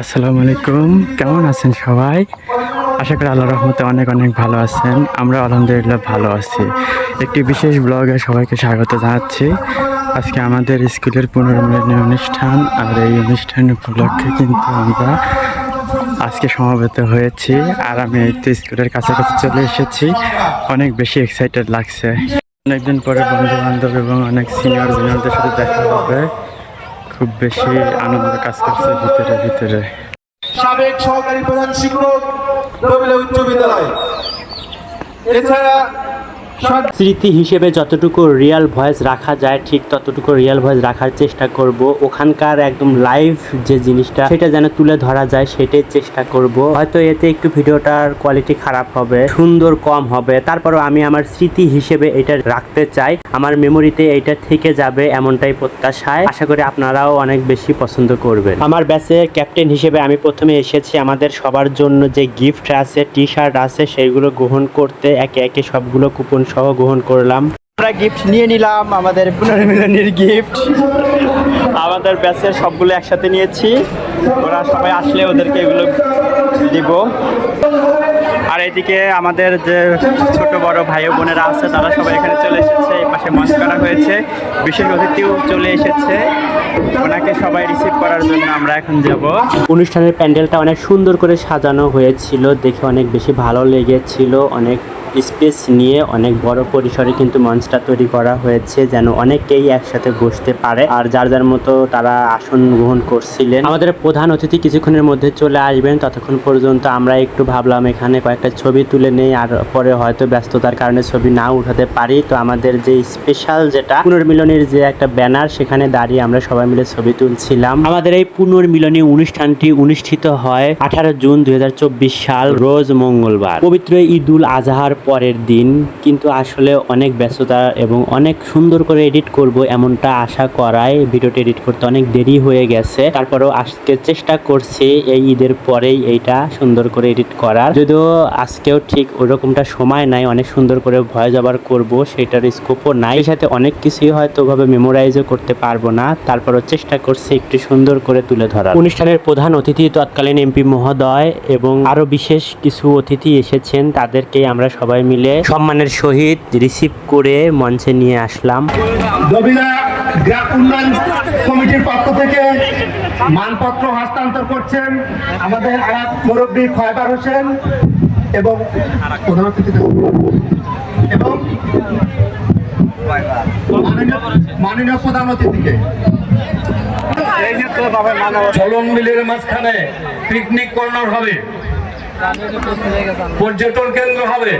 আসসালামু আলাইকুম। কেমন আছেন সবাই? আশা করি আল্লাহ রহমতে অনেক অনেক ভালো আছেন। আমরা আলহামদুলিল্লাহ ভালো আছি। একটি বিশেষ ব্লগে সবাইকে স্বাগত জানাচ্ছি। আজকে আমাদের স্কুলের পুনর্মিলনী অনুষ্ঠান আর এই অনুষ্ঠান উপলক্ষে কিন্তু আমরা আজকে সমবেত হয়েছি আর আমি তো স্কুলের কাছাকাছি চলে এসেছি। অনেক বেশি এক্সাইটেড লাগছে। অনেকদিন পরে বন্ধু বান্ধব এবং অনেক সিনিয়র জুনিয়রদের সাথে দেখা হবে। খুব বেশি আনন্দ কাজ করছে ভিতরে ভিতরে। সাবেক সহকারী প্রধান শিক্ষক উচ্চ বিদ্যালয়। এছাড়া স্মৃতি হিসেবে যতটুকু রিয়েল ভয়েস রাখা যায়, ঠিক ততটুকু রিয়েল ভয়েস রাখার চেষ্টা করব। ওখানকার একদম লাইভ যে জিনিসটা, সেটা যেন তুলে ধরা যায়, সেটাই চেষ্টা করব। হয়তো এতে একটু ভিডিওটার কোয়ালিটি খারাপ হবে, সুন্দর কম হবে। তারপরও আমি আমার স্মৃতি হিসেবে এটা রাখতে চাই। আমার মেমোরিতে এটা থেকে যাবে এমনটাই প্রত্যাশায়। আশা করি আপনারাও অনেক বেশি পছন্দ করবেন। আমার ব্যাচে ক্যাপ্টেন হিসেবে আমি প্রথমে এসেছি। আমাদের সবার জন্য যে গিফট আছে টি শার্ট আছে, সেইগুলো গ্রহণ করতে একে একে সবগুলো কুপন সহ গ্রহণ করলাম। আমরা গিফট নিয়ে নিলাম আমাদের পুনর্মিলনীর গিফট আমাদের ব্যাচের সবগুলো একসাথে নিয়েছি। ওরা সবাই আসলে ওদেরকে এগুলো দিব। আর এদিকে আমাদের যে ছোট বড় ভাই বোনেরা আছে তারা সবাই এখানে চলে এসেছে। এই পাশে মঞ্চ করা হয়েছে। বিশেষ অতিথিও চলে এসেছে। ওনাকে সবাই রিসিভ করার জন্য আমরা এখন যাব। অনুষ্ঠানের প্যান্ডেলটা অনেক সুন্দর করে সাজানো হয়েছিল। দেখে অনেক বেশি ভালো লেগেছিল অনেক স্পেস নিয়ে অনেক বড় পরিসরে কিন্তু মঞ্চটা তৈরি করা হয়েছে, যেন অনেকেই একসাথে বসতে পারে। আর যার যার মতো তারা আসন গ্রহণ করছিলেন। আমাদের প্রধান অতিথি কিছুক্ষণের মধ্যে চলে আসবেন। ততক্ষণ পর্যন্ত আমরা একটু ভাবলাম, এখানে কয়েকটা ছবি তুলে নেই, আর পরে হয়তো ব্যস্ততার কারণে ছবি না উঠাতে পারি। তো আমাদের যে স্পেশাল যেটা, পুনর্মিলনীর যে একটা ব্যানার সেখানে দাঁড়িয়ে আমরা সবাই মিলে ছবি তুলছিলাম। আমাদের এই পুনর্মিলনী অনুষ্ঠানটি অনুষ্ঠিত হয় আঠারো জুন দুই হাজার চব্বিশ সাল, রোজ মঙ্গলবার। পবিত্র ঈদুল আজহার পরের দিন, কিন্তু আসলে অনেক ব্যস্ততা এবং অনেক সুন্দর করে এডিট করব এমনটা আশা করায় ভিডিওটি এডিট করতে অনেক দেরি হয়ে গেছে। তারপরেও আজকে চেষ্টা করছি এই ঈদের পরেই এইটা সুন্দর করে এডিট করার। যদিও আজকেও ঠিক ওরকমটা সময় নাই, অনেক সুন্দর করে ভয়েস ওভার করব, সেটার স্কোপও নাই। এর সাথে অনেক কিছুই হয়তো ওভাবে মেমোরাইজও করতে পারব না। তারপরও চেষ্টা করছি একটু সুন্দর করে তুলে ধরা অনুষ্ঠানের প্রধান অতিথি তৎকালীন এমপি মহোদয় এবং আরও বিশেষ কিছু অতিথি এসেছেন তাদেরকে আমরা সবাই মিলে সম্মানের সহিত রিসিভ করে মঞ্চে নিয়ে আসলাম। উন্নয়ন কমিটির পক্ষ থেকে মানপত্র হস্তান্তর করছেন আমাদের আরেক মুরব্বী খয়বার হোসেন এবং প্রধান অতিথি এবং মাননীয়- মাননীয় প্রধান অতিথিকে চলন মিলের মাঝখানে পিকনিক কর্নার হবে। পর্যটন কেন্দ্র হবে?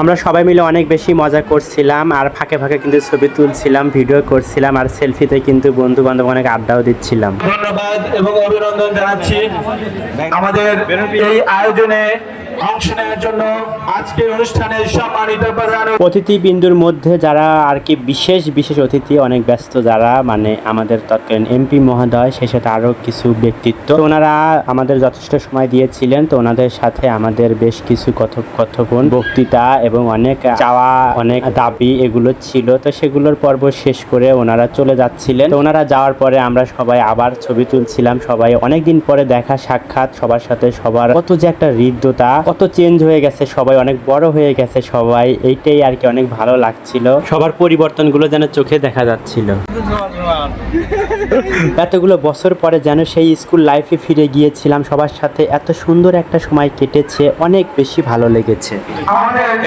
আমরা সবাই মিলে অনেক বেশি মজা করছিলাম আর ফাঁকে ফাঁকে কিন্তু ছবি তুলছিলাম ভিডিও করছিলাম আর সেলফিতে কিন্তু বন্ধু বান্ধব অনেক আড্ডাও দিচ্ছিলাম। ধন্যবাদ এবং অভিনন্দন জানাচ্ছি। আমাদের এই আয়োজনে অংশ নেওয়ার জন্য আজকের অনুষ্ঠানের সম্মানিত প্রধান অতিথি বিন্দুর মধ্যে যারা আর কি বিশেষ বিশেষ অতিথি, অনেক ব্যস্ত যারা মানে আমাদের তৎকালীন এমপি মহোদয় সেই সাথে আরও কিছু ব্যক্তিত্ব। ওনারা আমাদের যথেষ্ট সময় দিয়েছিলেন, তো ওনাদের সাথে আমাদের বেশ কিছু কথোপকথন, বক্তৃতা এবং অনেক চাওয়া, অনেক দাবি এগুলো ছিল। তো সেগুলোর পর্ব শেষ করে ওনারা চলে যাচ্ছিলেন। তো ওনারা যাওয়ার পরে আমরা সবাই আবার ছবি তুলছিলাম। সবাই অনেকদিন পরে দেখা, সাক্ষাৎ, সবার সাথে সবার কত যে একটা হৃদ্যতা। কত চেঞ্জ হয়ে গেছে সবাই অনেক বড় হয়ে গেছে সবাই এইটাই আর কি অনেক ভালো লাগছিল। সবার পরিবর্তনগুলো যেন চোখে দেখা যাচ্ছিল। এতগুলো বছর পরে যেন সেই স্কুল লাইফে ফিরে গিয়েছিলাম সবার সাথে এত সুন্দর একটা সময় কেটেছে অনেক বেশি ভালো লেগেছে।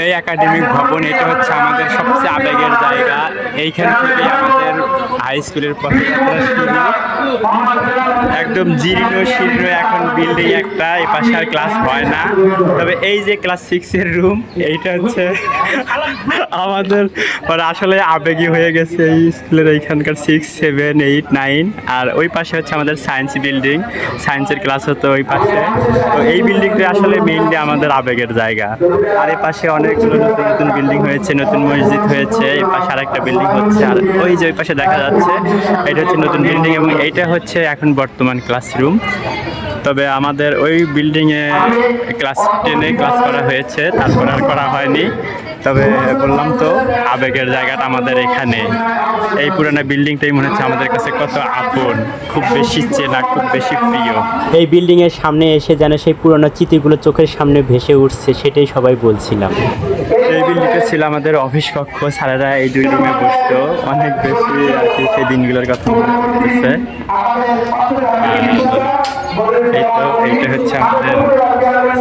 এই একাডেমিক ভবন এটা হচ্ছে আমাদের সবচেয়ে আবেগের জায়গা। এইখান থেকে আমাদের হাই স্কুলের একদম জীর্ণ শীর্ণ এখন বিল্ডিং একটা এ পাশে আর ক্লাস হয় না। তবে এই যে ক্লাস সিক্সের রুম এইটা হচ্ছে আমাদের মানে আসলে আবেগী হয়ে গেছে এই স্কুলের এইখানকার সিক্স সেভেন এইট নাইন আর ওই পাশে হচ্ছে আমাদের সায়েন্স বিল্ডিং সায়েন্সের ক্লাস হতো ওই পাশে। তো এই বিল্ডিংটা আসলে মেইনলি আমাদের আবেগের জায়গা। আর এই পাশে অনেকগুলো নতুন নতুন বিল্ডিং হয়েছে নতুন মসজিদ হয়েছে এই পাশে আরেকটা বিল্ডিং হচ্ছে আর ওই যে ওই পাশে দেখা যাচ্ছে এটা হচ্ছে নতুন বিল্ডিং এবং এইটা হচ্ছে এখন বর্তমান ক্লাসরুম তবে আমাদের ওই বিল্ডিংয়ে ক্লাস টেনে ক্লাস করা হয়েছে, তারপর আর করা হয়নি। তবে বললাম তো, আবেগের জায়গাটা আমাদের এখানে। এই পুরানো বিল্ডিংটাই মনে হচ্ছে আমাদের কাছে কত আপন, খুব বেশি চেনা, খুব বেশি প্রিয়। এই বিল্ডিংয়ের সামনে এসে যেন সেই পুরোনো স্মৃতিগুলো চোখের সামনে ভেসে উঠছে, সেটাই সবাই বলছিলাম। বিল্ডিংটা ছিল আমাদের অফিস কক্ষ সারারা এই দুই রুমে বসত। অনেক বেশি আর কি সেই দিনগুলোর কথা মনে পড়তেছে। এই তো, এইটা হচ্ছে আমাদের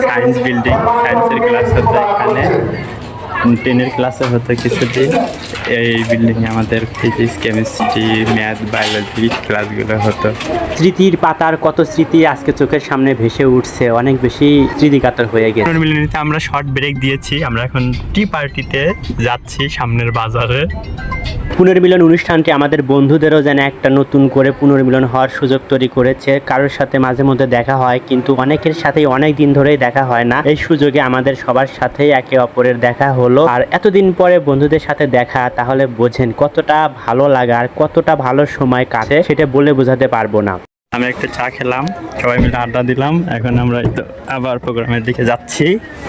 সায়েন্স বিল্ডিং সায়েন্সের ক্লাস হচ্ছে এখানে। টেনের ক্লাসে হতো কিছুদিন এই বিল্ডিংয়ে আমাদের ফিজিক্স কেমিস্ট্রি ম্যাথ বায়োলজি ক্লাসগুলো হতো। স্মৃতির পাতার কত স্মৃতি আজকে চোখের সামনে ভেসে উঠছে অনেক বেশি স্মৃতিকাতর হয়ে গেছে। মিলনিতে আমরা শর্ট ব্রেক দিয়েছি আমরা এখন টি পার্টিতে যাচ্ছি সামনের বাজারে। পুনর্মিলন অনুষ্ঠানটি আমাদের বন্ধুদেরও যেন একটা নতুন করে পুনর্মিলন হওয়ার সুযোগ তৈরি করেছে। কারোর সাথে মাঝে মধ্যে দেখা হয়, কিন্তু অনেকের সাথেই অনেক দিন ধরেই দেখা হয় না। এই সুযোগে আমাদের সবার সাথেই একে অপরের দেখা হলো। আর এতদিন পরে বন্ধুদের সাথে দেখা, তাহলে বোঝেন কতটা ভালো লাগা আর কতটা ভালো সময় কাটে, সেটা বলে বোঝাতে পারব না। আমি একটা চা খেলাম। সবাই মিলে আড্ডা দিলাম। এখন আমরা তো আবার প্রোগ্রামের দিকে যাচ্ছি।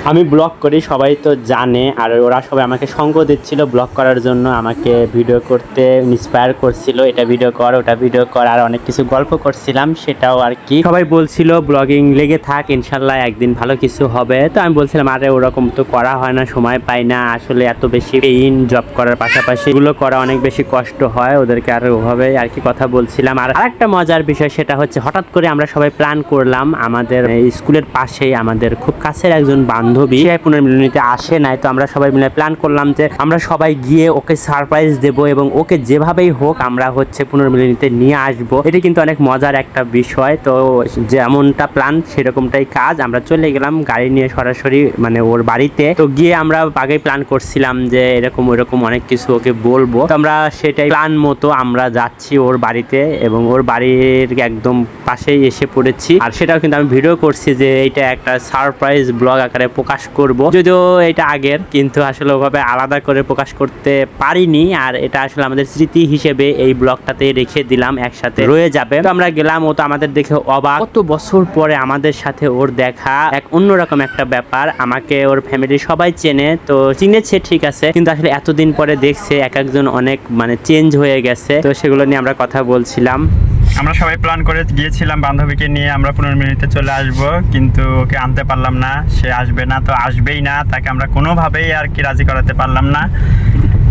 আমি ব্লগ করি সবাই তো জানে আর ওরা সবাই আমাকে সঙ্গ দিচ্ছিল ব্লগ করার জন্য আমাকে ভিডিও করতে ইন্সপায়ার করছিল এটা ভিডিও কর ওটা ভিডিও কর আর অনেক কিছু গল্প করছিলাম সেটাও আর কি। সবাই বলছিল ব্লগিং লেগে থাক ইনশাল্লাহ একদিন ভালো কিছু হবে। তো আমি বলছিলাম আরে ওরকম তো করা হয় না সময় পাই না আসলে এত বেশি পেইন জব করার পাশাপাশি এগুলো করা অনেক বেশি কষ্ট হয়। ওদেরকে আর ওভাবে আর কি কথা বলছিলাম। আর আরেকটা মজার বিষয় সেটা হচ্ছে হঠাৎ করে আমরা সবাই প্ল্যান করলাম। আমাদের স্কুলের পাশেই আমাদের খুব কাছের একজন বান্ধবী, সে পুনর্মিলনীতে আসে নাই। তো আমরা সবাই মিলে প্ল্যান করলাম যে আমরা সবাই গিয়ে ওকে সারপ্রাইজ দেব এবং ওকে যেভাবেই হোক আমরা হচ্ছে পুনর্মিলনীতে নিয়ে আসব। এটা কিন্তু অনেক মজার একটা বিষয়। তো যেমনটা প্ল্যান সেরকমটাই কাজ। আমরা চলে গেলাম গাড়ি নিয়ে সরাসরি মানে ওর বাড়িতে। তো গিয়ে আমরা আগেই প্ল্যান করছিলাম যে এরকম ওইরকম অনেক কিছু ওকে বলব। তো আমরা সেটাই প্ল্যান মতো আমরা যাচ্ছি ওর বাড়িতে এবং ওর বাড়ির একদম পাশেই এসে পড়েছি আর সেটাও কিন্তু আমি ভিডিও করছি যে এটা একটা সারপ্রাইজ ব্লগ আকারে প্রকাশ করব। যদিও এটা আগের, কিন্তু আসলে ওভাবে আলাদা করে প্রকাশ করতে পারিনি। আর এটা আসলে আমাদের স্মৃতি হিসেবে এই ব্লগটাতে রেখে দিলাম একসাথে। রয়ে যাবে। তো আমরা গেলাম, ও তো আমাদের দেখে অবাক। কত বছর পরে আমাদের সাথে ওর দেখা। এক অন্যরকম একটা ব্যাপার। আমাকে ওর ফ্যামিলি সবাই চেনে, তো চিনেছে, ঠিক আছে। কিন্তু আসলে এতদিন পরে দেখছে, এক একজন অনেক মানে চেঞ্জ হয়ে গেছে। তো সেগুলো নিয়ে আমরা কথা বলছিলাম। আমরা সবাই প্ল্যান করে গিয়েছিলাম বান্ধবীকে নিয়ে, আমরা পনেরো মিনিটে চলে আসব, কিন্তু ওকে আনতে পারলাম না, সে আসবে না, তো আসবেই না, তাকে আমরা কোনোভাবেই আর কি রাজি করাতে পারলাম না।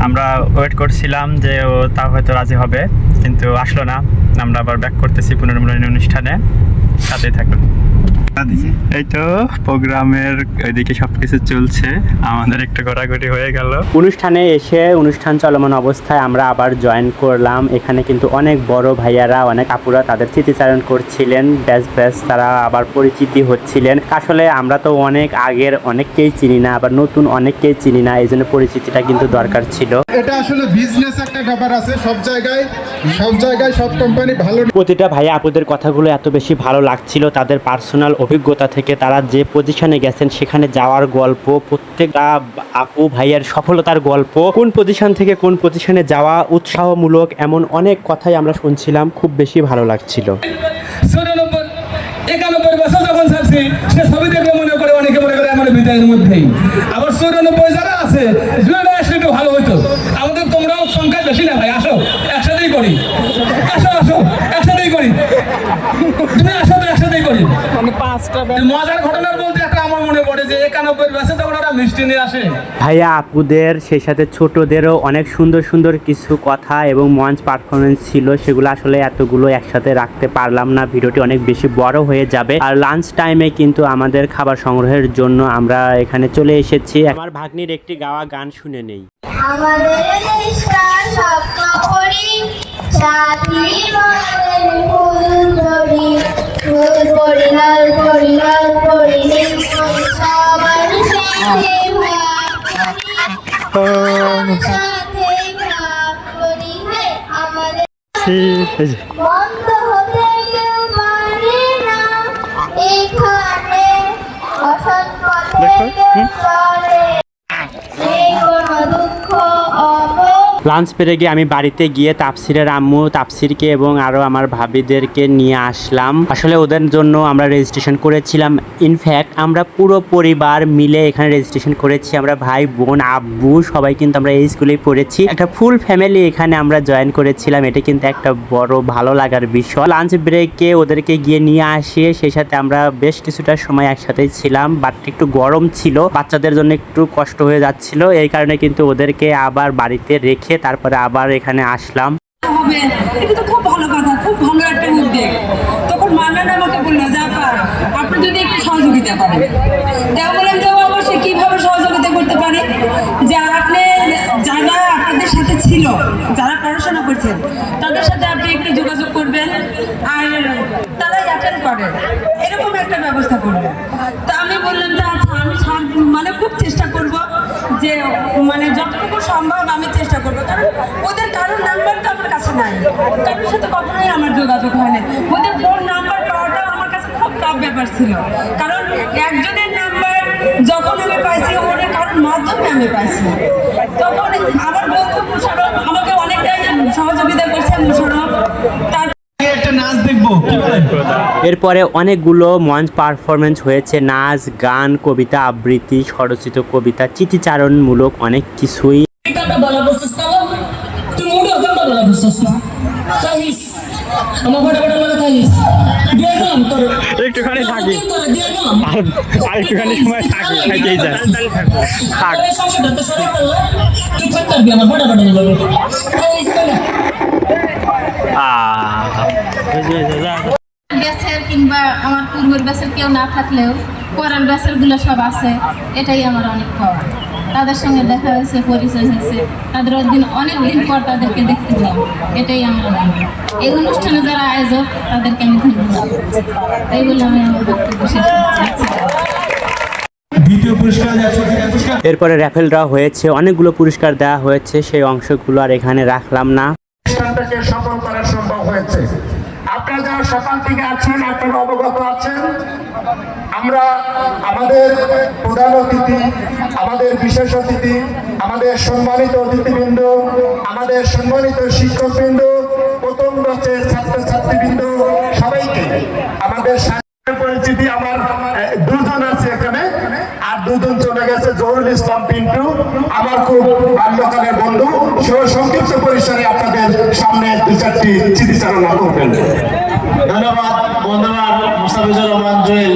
আমরা ওয়েট করছিলাম যে ও তা হয়তো রাজি হবে, কিন্তু আসলো না। আমরা আবার ব্যাক করতেছি পুনর্মিলনী অনুষ্ঠানে। সাথেই থাকুন। এই তো প্রোগ্রামের ওইদিকে সব কিছু চলছে। আমাদের একটু ঘোরাঘুরি হয়ে গেল। অনুষ্ঠানে এসে অনুষ্ঠান চলমান অবস্থায় আমরা আবার জয়েন করলাম। এখানে কিন্তু অনেক বড় ভাইয়ারা অনেক আপুরা তাদের স্মৃতিচারণ করছিলেন। ব্যাস ব্যাস তারা আবার পরিচিতি হচ্ছিলেন। আসলে আমরা তো অনেক আগের অনেককেই চিনি না আবার নতুন অনেককেই চিনি না এই জন্য পরিচিতিটা কিন্তু দরকার ছিল। এটা আসলে বিজনেস একটা ব্যাপার আছে। সব জায়গায় সব জায়গায় সব কোম্পানি ভালো প্রতিটা ভাইয়া আপুদের কথাগুলো এত বেশি ভালো লাগছিল তাদের পার্সোনাল অভিজ্ঞতা থেকে তারা যে পজিশনে গেছেন, সেখানে যাওয়ার গল্প, প্রত্যেকটা আপু ভাইয়ের সফলতার গল্প, কোন পজিশন থেকে কোন পজিশনে যাওয়া উৎসাহমূলক এমন অনেক কথাই আমরা শুনছিলাম, খুব বেশি ভালো লাগছিল। আবার তোমরাও বেশি না ভাই, আসো, একসাথেই করি। আসো আসো, একসাথেই করি তুমি আসো তো একসাথেই করি মজার ঘটনার বলতে একটা আমার মনে পড়ে যে একানব্বই বছর যখন ওরা মিষ্টি নিয়ে আসে। ভাইয়া আপুদের সেই সাথে ছোটদেরও অনেক সুন্দর সুন্দর কিছু কথা এবং মঞ্চ পারফরমেন্স ছিল সেগুলো আসলে এতগুলো একসাথে রাখতে পারলাম না। ভিডিওটি অনেক বেশি বড় হয়ে যাবে। আর লাঞ্চ টাইমে কিন্তু আমাদের খাবার সংগ্রহের জন্য আমরা এখানে চলে এসেছি। আমার ভাগ্নির একটি গাওয়া গান শুনে নেই। আমাদের দেশটার স্বপ্ন করি সাথী ফুল ধরি। বন্ধ হতে লাঞ্চ পেরে গিয়ে আমি বাড়িতে গিয়ে তাপসিরের আম্মু, তাপসিরকে এবং আরও আমার ভাবিদেরকে নিয়ে আসলাম। আসলে ওদের জন্য আমরা রেজিস্ট্রেশন করেছিলাম। ইনফ্যাক্ট আমরা পুরো পরিবার মিলে এখানে রেজিস্ট্রেশন করেছি। আমরা ভাই, বোন, আব্বু সবাই কিন্তু আমরা এই স্কুলেই পড়েছি। একটা ফুল ফ্যামিলি এখানে আমরা জয়েন করেছিলাম। এটা কিন্তু একটা বড় ভালো লাগার বিষয়। লাঞ্চ ব্রেকে ওদেরকে গিয়ে নিয়ে আসি। সেই সাথে আমরা বেশ কিছুটা সময় একসাথে ছিলাম বাট একটু গরম ছিল। বাচ্চাদের জন্য একটু কষ্ট হয়ে যাচ্ছিল। এই কারণে কিন্তু ওদেরকে আবার বাড়িতে রেখে তারপরে আবার এখানে আসলাম। তখন একটু সহযোগিতা বললাম সহযোগিতা করতে পারে? যে আপনি যারা আপনাদের সাথে ছিল, যারা পড়াশোনা করছেন, তাদের সাথে আপনি একটু যোগাযোগ করবেন আর তারাই অ্যাটেন্ড করে এরকম একটা ব্যবস্থা করবেন তা আমি বললাম যে আচ্ছা আমি সার- মানে খুব চেষ্টা করব যে মানে যতটুকু সম্ভব আমি চেষ্টা করব কারণ ওদের কারোর নাম্বার তো আমার কাছে নাই কারোর সাথে কখনোই আমার যোগাযোগ হয় না ওদের ফোন নাম্বার পাওয়াটা আমার কাছে খুব টাফ ব্যাপার ছিল কারণ একজনের নাম্বার যখন আমি পাইছি ওদের কারোর মাধ্যমে আমি পাইছি। তখন আমার বন্ধু মুশারফ আমাকে অনেকটাই সহযোগিতা করছে মুশারফ তার একটা নাচ দেখব কি বলেন এরপরে অনেকগুলো মঞ্চ পারফরমেন্স হয়েছে নাচ গান কবিতা আবৃত্তি স্বরচিত কবিতা চিঠিচারণমূলক অনেক কিছুই। Kita একটুখানি থাকি। আর একটুখানি সময় থাকি থাকেই যায় থাক। আমার কুর্মের বাসার কেউ না থাকলেও কোরআন বাসারগুলো সব আছে এটাই আমার অনেক পাওয়া। তাদের সঙ্গে দেখা হয়েছে পরিচয় হয়েছে। তাদের দিন অনেক দিন পর তাদেরকে দেখতে চাই। এটাই আমার এই অনুষ্ঠানে যারা আয়োজক তাদেরকে আমি ধন্যবাদ এই বলে আমি আমার বক্তব্য শেষ করতে চাচ্ছি। দ্বিতীয় পুরস্কার যাচ্ছে দ্বিতীয় পুরস্কার এরপরে র্যাফেল ড্র হয়েছে অনেকগুলো পুরস্কার দেওয়া হয়েছে সেই অংশগুলো আর এখানে রাখলাম না অনুষ্ঠানটাকে সফল করা সম্ভব হয়েছে আপনারা যারা সকাল থেকে আছেন আপনারা অবগত আছেন আমরা আমাদের প্রধান অতিথি, আমাদের বিশেষ অতিথি, আমাদের সম্মানিত অতিথিবৃন্দ, আমাদের সম্মানিত শিক্ষকবৃন্দ, প্রথম ব্যাচের ছাত্রছাত্রীবৃন্দ, সবাইকে আমাদের পরিচিতি আমার দুজন আছে এখানে, আর দুজন চলে গেছে জহুরুল ইসলাম পিন্টু, আমার খুব বাল্যকালের বন্ধু সেও সংক্ষিপ্ত পরিসরে আপনাদের সামনে দু চারটি স্মৃতিচারণা করবেন। ধন্যবাদ বন্ধুবান মোস্তাফিজুর রহমান জুয়েল।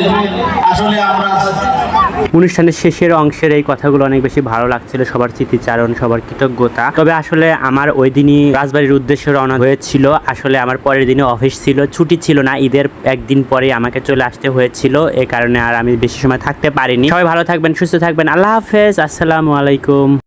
আসলে আমরা অনুষ্ঠানের শেষের অংশের এই কথাগুলো অনেক বেশি ভালো লাগছিল, সবার স্মৃতিচারণ, সবার কৃতজ্ঞতা। তবে আসলে আমার ওই দিনই রাজবাড়ির উদ্দেশ্যে রওনা হয়েছিল। আসলে আমার পরের দিনে অফিস ছিল, ছুটি ছিল না, ঈদের একদিন পরে আমাকে চলে আসতে হয়েছিল, এ কারণে আর আমি বেশি সময় থাকতে পারিনি। সবাই ভালো থাকবেন, সুস্থ থাকবেন, আল্লাহ হাফেজ, আসসালামু আলাইকুম।